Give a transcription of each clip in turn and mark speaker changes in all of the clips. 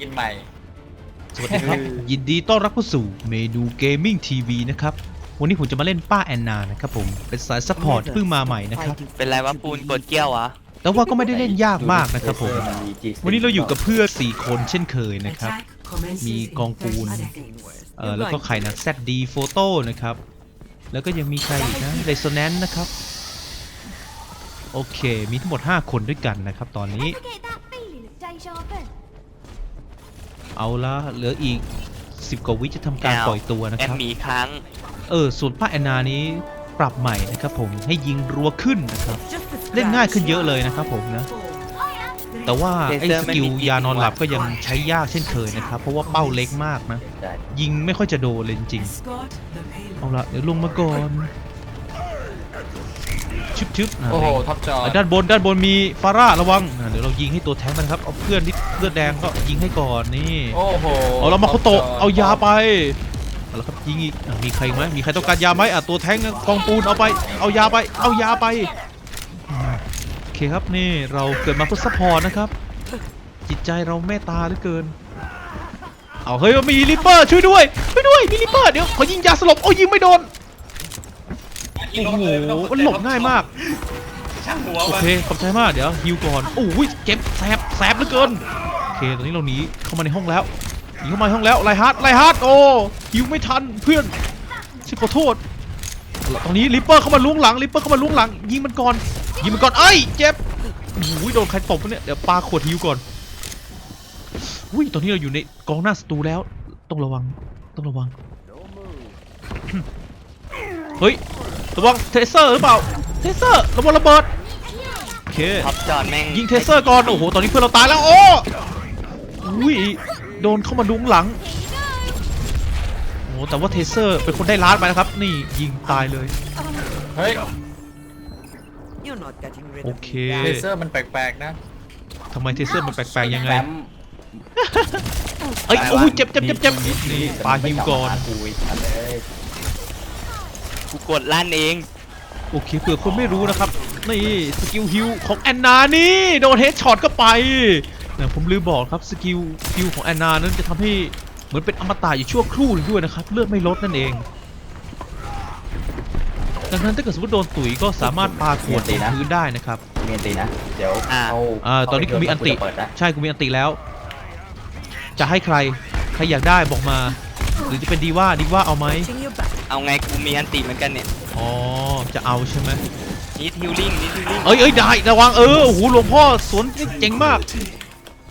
Speaker 1: กินใหม่
Speaker 2: สวัสดีครับ ยินดีต้อนรับเข้าสู่เมนูเกมมิ่งทีวีนะครับ วันนี้ผมจะมาเล่นป้าแอนนานะครับผม เป็นสายซัพพอร์ตที่เพิ่งมาใหม่นะครับ
Speaker 3: เป็นไรวะปูนกดเกี้ยววะ
Speaker 2: แต่ว่าก็ไม่ได้เล่นยากมากนะครับผม
Speaker 1: G
Speaker 2: วันนี้เราอยู่กับเพื่อน4คนเช่นเคยนะครับ มีกองปูน เออแล้วก็ใครนะแซดดีโฟโต้นะครับ แล้วก็ยังมีใครอีกนะเร s โ n แนนนะครับ โอเค มีทั้งหมด 5 คนด้วยกันนะครับ ตอนนี้
Speaker 4: Ever
Speaker 2: เอาละเหลืออีก10กว่าวิจะทำการ
Speaker 3: แอล
Speaker 2: ปล่อยตัวนะ
Speaker 3: แอ
Speaker 2: ค
Speaker 3: ม
Speaker 2: รับ
Speaker 3: หมีค้าง
Speaker 2: เออส่วนป้าแอนนานี้ปรับใหม่นะครับผมให้ยิงรัวขึ้นนะครับ เล่นง่ายขึ้นเยอะเลยนะครับผมนะ แต่ว่าไอ้สกิลยานอนหลับก็ยังใช้ยากเช่นเคยนะครับ เพราะว่าเป้าเล็กมากนะ
Speaker 1: ได้
Speaker 2: ยิงไม่ค่อยจะโดนเลยจริงๆเอาละเดี๋ยวลงมาก่อน ชึบชึบอะ
Speaker 1: โอ้โหท็อปจอ
Speaker 2: อะด้านบนด้านบนมีฟาร่าระวังอะเดี๋ยวเรายิงให้ตัวแทงก์มันครับเอาเพื่อนที่เลือดแดงก็ยิงให้ก่อนนี่
Speaker 1: โอ้โห
Speaker 2: เอาเรามาโคโตะเอายาไปเอาละครับยิงอีกอะมีใครอีกไหมมีใครต้องการยาไหมอะตัวแทงก์กองปูนเอาไป เอายาไป เอายาไปอ่าโอเคครับนี่เราเกิดมาเพื่อซัพพอร์ตนะครับ จิตใจเราเมตตาเหลือเกินเอาเฮ้ยมีริปเปอร์ช่วยด้วยช่วยด้วยมีริปเปอร์เดี๋ยวขอยิงยาสลบโอ้ยยิงไม่โดน โอ้โหมันหลบง่ายมาก
Speaker 1: ช่างหัว
Speaker 2: โอ
Speaker 1: มัน
Speaker 2: เคขอบใจมากเดี๋ยวฮิวก่อนโอ้ยเจ็บแสบแสบเหลือเกินโอเคตอนนี้เราหนีเข้ามาในห้องแล้วหนีเข้ามาในห้องแล้วไลฮาร์ดไลฮาร์ดโอ้ฮิวไม่ทันเพื่อนชิขอโทษตอนนี้ลิปเปอร์เข้ามาล้วงหลังลิปเปอร์เข้ามาล้วงหลัง ยิงมันก่อนยิงมันก่อนเอ้ยเจ็บโอ้ยโดนใครตบวะเนี่ยเดี๋ยวปาขวดฮิวก่อนอุ้ยตอนนี้เราอยู่ในกองหน้าศัตรูแล้วต้องระวังต้องระวัง เฮ้ย ระวังเทเซอร์หรือเปล่า เทเซอร์ระวังระเบิดโอเค
Speaker 3: ท็อปจอดแม่ง
Speaker 2: ยิงเทเซอร์ก่อนโอ้โหตอนนี้เพื่อนเราตายแล้วโอ้อุ้ยโดนเข้ามาดุงหลังโอ้โหแต่ว่าเทเซอร์เป็นคนได้ล้านไปนะครับ นี่ยิงตายเลย
Speaker 1: เฮ้ย
Speaker 2: โอเค
Speaker 1: เลเซอร์มันแปลกๆนะ
Speaker 2: ทำไมเทเซอร์มันแปลกๆยังไง
Speaker 1: แฟ้ม
Speaker 2: เอ้ยโอ้ยเจ็บเจ็บเจ็บเจ็บนี่ปาฮิวก่อน
Speaker 1: กูอีกอันเลย
Speaker 3: กูกดลั่นเอง
Speaker 2: โอเคเผื่อคนไม่รู้นะครับ นี่สกิลฮิวของแอนนานี่โดนเฮดช็อตเข้าไปเนี่ยผมลืมบอกครับสกิลฮิวของแอนนานั้นจะทำให้เหมือนเป็นอมตะอยู่ชั่วครู่หนึ่งด้วยนะครับเลือดไม่ลดนั่นเองดังนั้นถ้าเกิดสมมติโดนตุ๋ยก็สามารถปาขวดลงพื้นได้นะครับ
Speaker 1: เมียนตีนะ เดี๋ยว
Speaker 3: อ่า
Speaker 1: เอา
Speaker 2: อ่าตอนนี้กูมีอันติ
Speaker 1: เปิดนะ
Speaker 2: ใช่กูมีอันติแล้ว จะให้ใคร ใครอยากได้บอกมา หรือจะเป็นดีว่าดีว่าเอาไหม
Speaker 3: เอาไงกูมีอันติเหมือนกันเนี่ย
Speaker 2: อ๋อ จะเอาใช่ไหม
Speaker 3: นิดฮิลลิ่งนิดฮิลลิ่ง
Speaker 2: เอ้ยเอ้ยได้ระวังเออโอ้โหหลวงพ่อสวนนี่เจ๋งมาก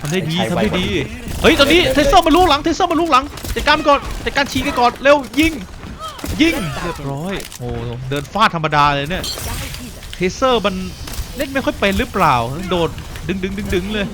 Speaker 2: ทำได้ดีทำได้ดีเฮ้ยตอนนี้เทสเซอร์มาล้วงหลังเทสเซอร์มาล้วงหลังจัดการมันก่อนจัดการฉีกกันก่อนเร็วยิงยิงเรียบร้อยโอ้เดินฟาดธรรมดาเลยเนี่ยเทสเซอร์มันเล่นไม่ค่อยเป็นหรือเปล่าโดดดึงดึงดึงดึงเลย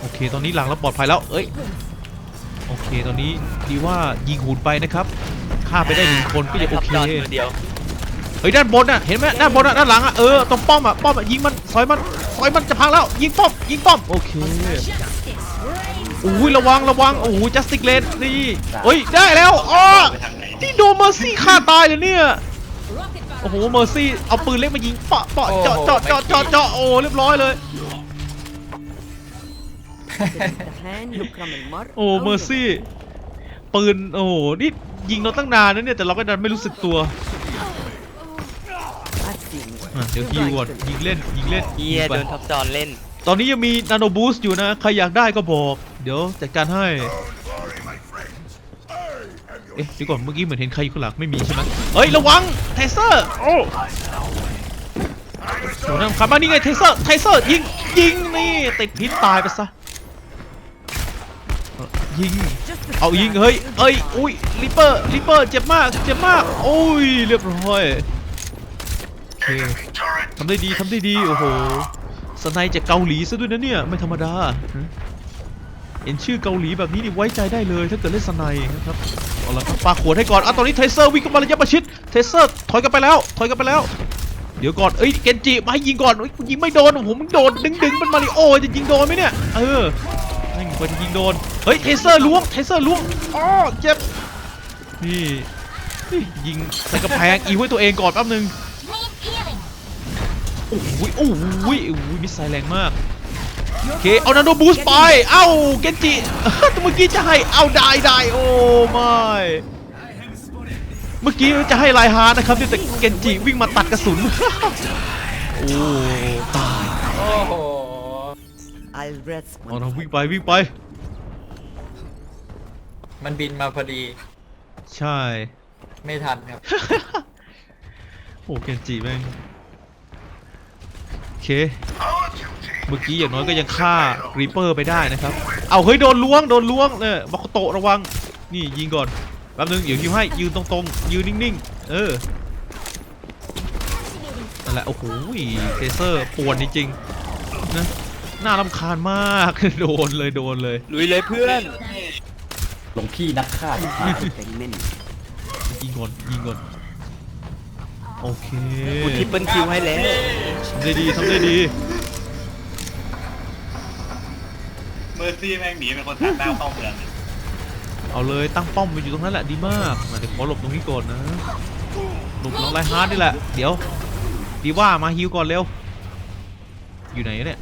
Speaker 2: โอเคตอนนี้หลังเราปลอดภัยแล้วเอ้ยโอเคตอนนี้ดีว่ายิงหูนไปนะครับ ฆ่าไปได้หนึ่งคนก็ยังโอ
Speaker 3: ท็อป
Speaker 2: เค
Speaker 3: จอดตัวเดียว
Speaker 2: เฮ้ยด้านบนน่ะเห็นไหมด้านบนน่ะด้านหลังอะเออตรงป้อมอะป้อมอะยิงมันซอยมันซอยมันจะพังแล้วยิงป้อมยิงป้อมโอเคโอ้ยระวังระวังโอ้ยจัสติกเลนนี่เฮ้ยได้แล้วอ๋อที่โดนเมอร์ซี่ฆ่าตายเลยเนี่ยโอ้โหเมอร์ซี่เอาปืนเล็กมายิงเปาะเปาะเจาะเจาะเจาะเจาะเจาะโอ้เรียบร้อยเลยโอ้เมอร์ซี่ปืนโอ้โหนี่ ยิงเราตั้งนานนะเนี่ยแต่เราก็ดันไม่รู้สึกตัวอะเดี๋ยวฮิวก่อนยิงเล่นยิงเล่น
Speaker 3: เฮีย
Speaker 2: ยิงไป
Speaker 3: โดนท็อปจอดเล่น
Speaker 2: ตอนนี้ยังมีนาโนบูสต์อยู่นะใครอยากได้ก็บอก เดี๋ยวจัดการให้ เอ๊ะเดี๋ยวก่อนเมื่อกี้เหมือนเห็นใครอยู่ข้างหลังไม่มีใช่ไหมเฮ้ยระวังเทเซอร์โอ้โหนั่นขับมานี่ไงเทเซอร์เทเซอร์ยิงยิงนี่ติดพิษตายไปซะเอ่อ ยิง เอายิงเฮ้ยเอ้ยอุ้ยลิปเปอร์ลิปเปอร์เจ็บมากเจ็บมากโอ้ยเรียบร้อยโอเคทำได้ดีทำได้ดีโอ้โหสไนจากเกาหลีซะด้วยนะเนี่ยไม่ธรรมดาฮะเห็นชื่อเกาหลีแบบนี้นี่ไว้ใจได้เลย ถ้าเกิดเล่นสไนนะครับเอาละครับปาขวดให้ก่อนอะตอนนี้เทเซอร์วิ่งเข้ามาระยะประชิดเทเซอร์ถอยกลันไปแล้วถอยกลันไปแล้วเดี๋ยวก่อน เอ้ย เกนจิมาให้ยิงก่อนเอ้ยยิงไม่โดนโอ้โหมึงโดนดึงดึงมันมาริโอจะยิงโดนไหมเนี่ย เออไม่งค วรจะยิงโดน เฮ้ยเทเซอร์ล้วงเทเซอร์ล้วงอ๋อเจ็บ นี่ยิงใส่กระแพงอีไว้ตัวเองก่อนแป๊บนึงโอ้โหโอ้โหโอ้โหมิสไซล์แรงมากโอเคเอานาโนบูสไป เอ้าเกนจิเมื่อกี้จะให้เอาได้ได้โอ้ไม่เมื่อกี้จะให้ไลายฮานะครับแต่เกนจิวิ่งมาตัดกระสุนโอ้ตาย
Speaker 1: โอ้โห
Speaker 5: I'll rest
Speaker 2: เอาเราวิ่งไปวิ่งไป
Speaker 1: มันบินมาพอดี
Speaker 2: ใช่
Speaker 1: ไม่ทันครับ
Speaker 2: โอ้เกนจิแม่งโอเค เมื่อกี้อย่างน้อยก็ยังฆ่ารีเปอร์ไปได้นะครับ เอาเฮ้ยโดนล้วงโดนล้วงเนี่ยมาโคโตะระวัง นี่ยิงก่อน แป๊บนึงเดี๋ยวยิวให้ยืนตรงๆ ยืนนิ่งๆ เออ นั่นแหละโอ้โหเทเซอร์ป่วนจริงๆนะ น่ารำคาญมาก โดนเลยโดนเลย
Speaker 3: ลุยเลยเพื่อน
Speaker 1: หลวงพี่นักฆ่าที่
Speaker 5: I'll take many.
Speaker 2: ยิงก่อนยิงก่อนโอเค
Speaker 3: กูทริปเปิลคิวให้แล้ว
Speaker 2: ทำได้ดีทำได้ดี
Speaker 6: เมอร์ซี่แม่งหนีเป็นคนต่างดาวเข้าเมือง
Speaker 2: เอาเลยตั้งป้อมไปอยู่ตรงนั้นแหละดีมากมาเดี๋ยวขอหลบตรงนี้ก่อนนะหลบน้องไรฮาร์ดนี่แหละ เดี๋ยวดีว่ามาฮิวก่อนเร็ว อยู่ไหนเนี่ย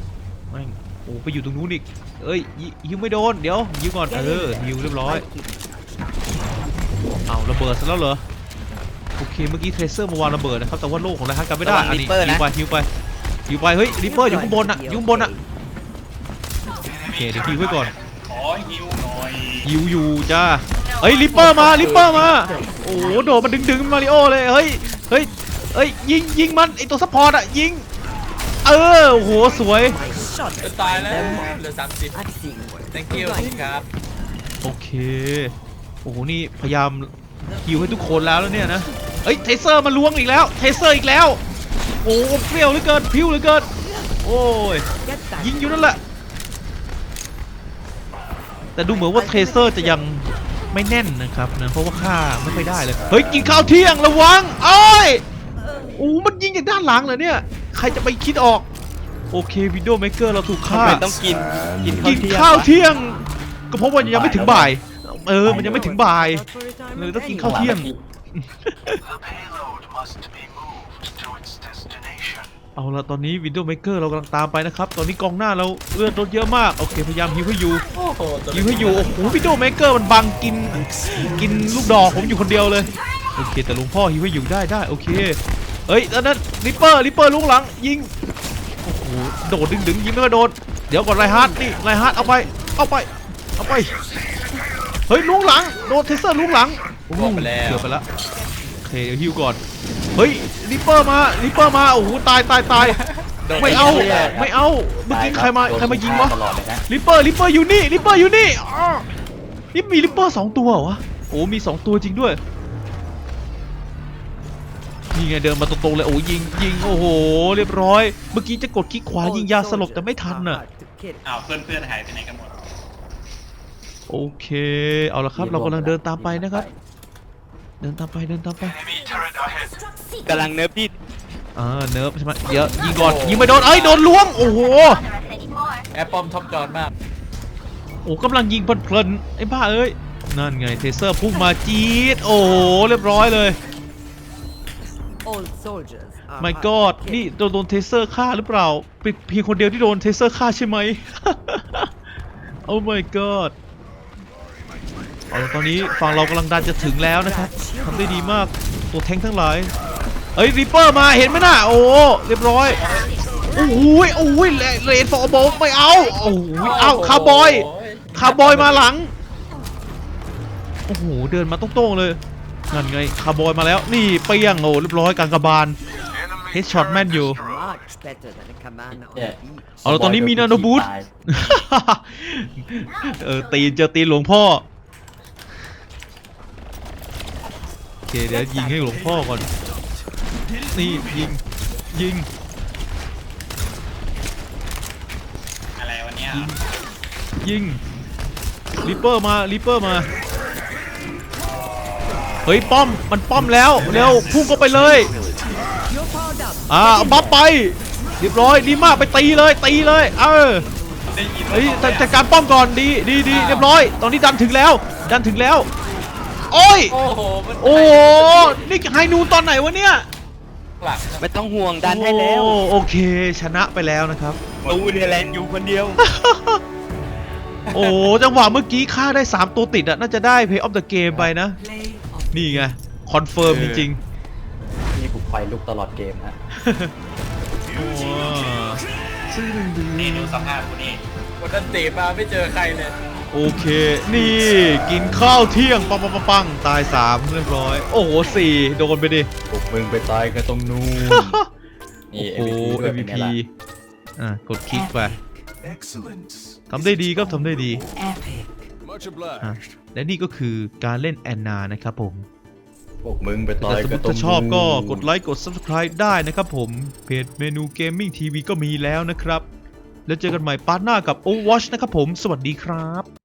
Speaker 2: แม่งโอ้ไปอยู่ตรงนู้นอีกเอ้ยยิฮิวไม่โดนเดี๋ยวฮิวก่อนเออฮิวเรียบร้อยเอาระเบิดซะแล้วเหรอโอเคเมื่อกี้เทรเซอร์มาวางระเบิดนะครับแต่ว่าโลกของไรฮาร์ดกันไม่ได้
Speaker 3: ระวัง
Speaker 2: อันนี้
Speaker 3: Reaper
Speaker 2: ฮิว
Speaker 3: นะ
Speaker 2: ไปฮิวไปฮิวไปเฮ้ยริปเปอร์อยู่ข้างบนอะอยู่ข้างบนอะโอเคเดี๋ยวฮิวไว้ก่อน
Speaker 6: ขอฮิวหน่อย
Speaker 2: ยิวอยู่จ้าเฮ้ยลิปเปอร์มาลิปเปอร์มาโอ้โหโดดมาดึงดึงมาริโอเลยเฮ้ยเฮ้ยเฮ้ยยิงยิงมันไอตัวซัพพอร์ตอะยิงเออโอ้โหสวย
Speaker 5: My shot
Speaker 1: จะตายแล้วเหลือสามสิบ
Speaker 5: I've seen worse.
Speaker 1: thank you ครับ
Speaker 2: โอเค โอ้โห นี่พยายามฮิวให้ทุกคนแล้วแล้วเนี่ยนะเฮ้ย เทเซอร์มาล้วงอีกแล้ว เทเซอร์อีกแล้ว โอ้เปรี้ยวเหลือเกิน พิ้วเหลือเกิน โอ้ย
Speaker 5: Get back.
Speaker 2: ยิงอยู่นั่นแหละ แต่ดูเหมือนว่าเทเซอร์จะยังไม่แน่นนะครับนะ เพราะว่าค่าไม่ค่อยได้เลย เฮ้ย กินข้าวเที่ยงระวัง โอ้ยโอ้มันยิงจากด้านหลังเหรอเนี่ย ใครจะไปคิดออก โอเควิดีโอเมเกอร์เราถูก
Speaker 3: ทำ
Speaker 2: ฆ่า
Speaker 3: ไมต้องกินกินข้าว
Speaker 2: กิน
Speaker 3: เที่ยง
Speaker 2: ข้าว
Speaker 3: วะ
Speaker 2: เที่ยง ก็เพราะว่ายังไม่ถึงบ่าย เออ มันยังไม่ถึงบ่าย
Speaker 5: Not for retirement
Speaker 2: เลยต้องกิน
Speaker 5: anyway.
Speaker 2: ข้าวเที่ยง
Speaker 7: The payload must be moved to its destination.
Speaker 2: เอาละตอนนี้วิดีโอเมเกอร์เรากำลังตามไปนะครับ ตอนนี้กองหน้าเราเลือดลดเยอะมาก โอเค พยายามฮิวให้อยู่
Speaker 1: โอ้โหตัว
Speaker 2: ยิงให้อยู่ โอ้โหวิดีโอเมเกอร์มันบังกิน กินลูกดอกผมอยู่คนเดียวเลย โอเค แต่หลวงพ่อยิงให้อยู่ได้ได้ โอเคเฮ้ยแล้วนั่นริปเปอร์ริปเปอร์ลุงหลังยิง โอ้โหโดดดึงดึงยิงไม่ค่อยโดนเดี๋ยวก่อนไรฮาร์ดนี่ไรฮาร์ดเอาไปเอาไปเอาไปเฮ้ยลุงหลังโดนเทสเซอร์ลุงหลัง
Speaker 1: บอกไปแล้ว
Speaker 2: เกือบไปแล้วโอเคเดี๋ยวฮิวก่อนเฮ้ยริปเปอร์มาริปเปอร์มาโอ้โหตายตายตาย
Speaker 1: โดน
Speaker 2: ไม่เอา
Speaker 1: ปรื่ยๆ
Speaker 2: ไม่เอาเมื่อกี้ใครมา
Speaker 1: โดน
Speaker 2: ใครมายิงวะ
Speaker 1: ตลอดเลยนะ
Speaker 2: ลิปเปอร์ลิปเปอร์อยู่นี่ลิปเปอร์อยู่นี่อ้อนี่มีลิปเปอร์สองตัวเหรอวะโอ้มีสองตัวจริงด้วย นี่ไงเดินมาตรงๆเลยโอ้ยิงยิงโอ้โห เรียบร้อย เมื่อกี้จะกดคลิกขวา
Speaker 5: All
Speaker 2: ยิงยาสลบ
Speaker 5: soldiers
Speaker 2: แต่ไม่ทัน
Speaker 5: are
Speaker 2: น่ะ
Speaker 5: hard to kill.
Speaker 6: อ้าวเพื่อนเพื่อนๆหายไปไหนกันหมด
Speaker 2: โอเค เอาละครับ เรากำลังเดินตามไปนะครับ เดินตามไปเดินตามไป
Speaker 7: Enemy turret ahead.
Speaker 3: กำลังเนื้อพี่
Speaker 2: อ่าเนิร์ฟใช่ไหมเดี๋ยวยิงก่อนยิงไม่โดนเอ้ยโดนล้วงโอ้โห
Speaker 1: แอปปอมท็อปจอนมาก
Speaker 2: โอ้กำลังยิงเพลินๆไอ้บ้าเอ้ยนั่นไงเทเซอร์พุ่งมาจี๊ดโอ้โหเรียบร้อยเลย
Speaker 5: All soldiers are
Speaker 2: ไม่
Speaker 5: hard
Speaker 2: กอด
Speaker 5: to kill.
Speaker 2: นี่โดนโดนเทเซอร์ฆ่าหรือเปล่าเป็นเพียงคนเดียวที่โดนเทเซอร์ฆ่าใช่ไหม โอ้ my god เอาละตอนนี้ฝั่งเรากำลังดันจะถึงแล้วนะครับทำได้ดีมากตัวแทงค์ทั้งหลายเอ้ยริปเปอร์มาเห็นไหมน่ะโอ้เรียบร้อยโอ้โหโอ้โหเลนฟอร์โบไม่เอาโอ้โหเอาคาร์บอยคาร์บอยมาหลังโอ้โหเดินมาตรงๆเลย นั่นไงคาร์บอยมาแล้วนี่เปี้ยงโอ้เรียบร้อยกลางกระบาล
Speaker 7: Enemy
Speaker 2: Headshot man you.
Speaker 5: Much better than a command on
Speaker 1: Yeah.
Speaker 5: the beach.
Speaker 2: เอาแล้วตอนนี้มีนาโนบูท
Speaker 1: ตาย
Speaker 2: เออตีนเจอตีนหลวงพ่อ โอเคเดี๋ยวยิงให้หลวงพ่อก่อน นี่ยิงยิง
Speaker 6: อะไรวันเนี้ย
Speaker 2: ยิงริปเปอร์มาริปเปอร์มา เฮ้ยป้อมมันป้อมแล้วเร็วพุ่งเข้าไปเลย
Speaker 5: You're powered up.
Speaker 2: อ่าเอาบัฟไปเรียบร้อยดีมากไปตีเลยตีเลยเออ
Speaker 6: ได้ยิน
Speaker 2: เฮ้ยจัดจัดการป้อมก่อนดีดีดีเรียบร้อย ตอนนี้ดันถึงแล้ว ดันถึงแล้ว โอ้ย
Speaker 1: โอ้โหมัน
Speaker 2: โอ้โหนี่ไฮนูนตอนไหนวะเนี่ย
Speaker 1: หลังนะ
Speaker 3: ไม่ต้องห่วงดันให้แล้ว
Speaker 2: โอ้โอเค ชนะไปแล้วนะครับ
Speaker 3: ตูเนี่ยแหละอยู่คนเดียว
Speaker 2: โอ้จังหวะเมื่อกี้ฆ่าได้ 3 ตัวติดอะน่าจะได้ Play of the Game ไปนะ
Speaker 5: Play of
Speaker 2: นี่ไง คอนเฟิร์มจริง
Speaker 8: นี่บุกไฟลุกตลอดเกมฮะ
Speaker 2: ๆโอ้
Speaker 6: นี่ดูสภาพกูนี่
Speaker 1: วันนั้นเตะมาไม่เจอใครเลย
Speaker 2: โอเค นี่กินข้าวเที่ยง ปังปังปังปังตาย3เรียบร้อย โอ้โหสี่โดนไปดิ
Speaker 8: พวกมึงไปตายกันตรงนู้น นี่
Speaker 2: โอ้โห
Speaker 8: MVP ด้วยเป็นไง
Speaker 2: MVP
Speaker 8: ล่ะ
Speaker 2: อะกดคลิกไป
Speaker 7: Excellent.
Speaker 2: ทำได้ดีครับทำได้ดี
Speaker 5: epic.
Speaker 7: Much
Speaker 2: อะ
Speaker 7: obliged.
Speaker 2: และนี่ก็คือการเล่นแอนนานะครับผม
Speaker 8: พวกมึงไปตา
Speaker 2: แต่
Speaker 8: ย
Speaker 2: สมม
Speaker 8: กัน
Speaker 2: ติ
Speaker 8: ตรง
Speaker 2: ถ้า
Speaker 8: นู้น
Speaker 2: ชอบก็กดไลค์กด Subscribe ได้นะครับผม เพจเมนูเกมมิ่งทีวีก็มีแล้วนะครับ แล้วเจอกันใหม่ปาร์ทหน้ากับ Overwatch นะครับผม สวัสดีครับ